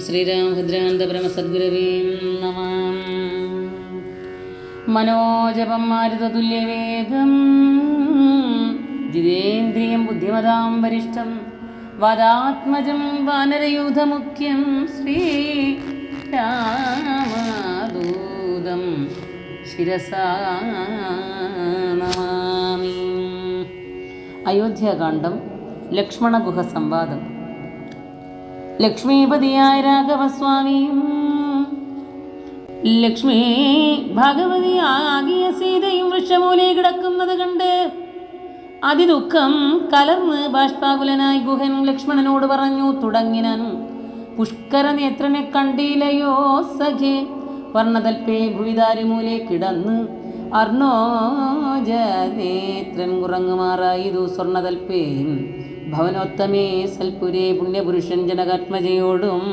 ശ്രീരാമഭദ്രാന്ത പരമസദ്ഗുരവേ നമ. മനോജപം മാരുതതുല്യവേഗം ജിതേന്ദ്രിയം ബുദ്ധിമതാം വരിഷ്ഠം. വാദാത്മജം വാനരയൂഥമുഖ്യം. ശ്രീ രാമദൂതം ശിരസാ നമാമി. അയോധ്യാകാന്ഡം ലക്ഷ്മണഗുഹ സംവാദം. ലക്ഷ്മീപതിയായ രാഘവസ്വാമിയും ലക്ഷ്മി ഭഗവതി ആകിയ സീതയും വൃക്ഷമൂലെ കിടക്കുന്നത് കണ്ട് അതിദുഃഖം കലർന്ന് ബാഷ്പാകുലനായി ഗുഹൻ ലക്ഷ്മണനോട് പറഞ്ഞു തുടങ്ങിനൻ പുഷ്കര നേത്രനെ കണ്ടില്ലയോ സഖേ? വർണതൽപ്പേ ഭുവിതാരിമൂലെ കിടന്ന് അർണോജനേത്രൻ കുറങ്ങുമാറായതു സ്വർണതൽപേ ഭവനോത്തമേ സൽപുരേ പുണ്യപുരുഷൻ ജനകാത്മജയോടും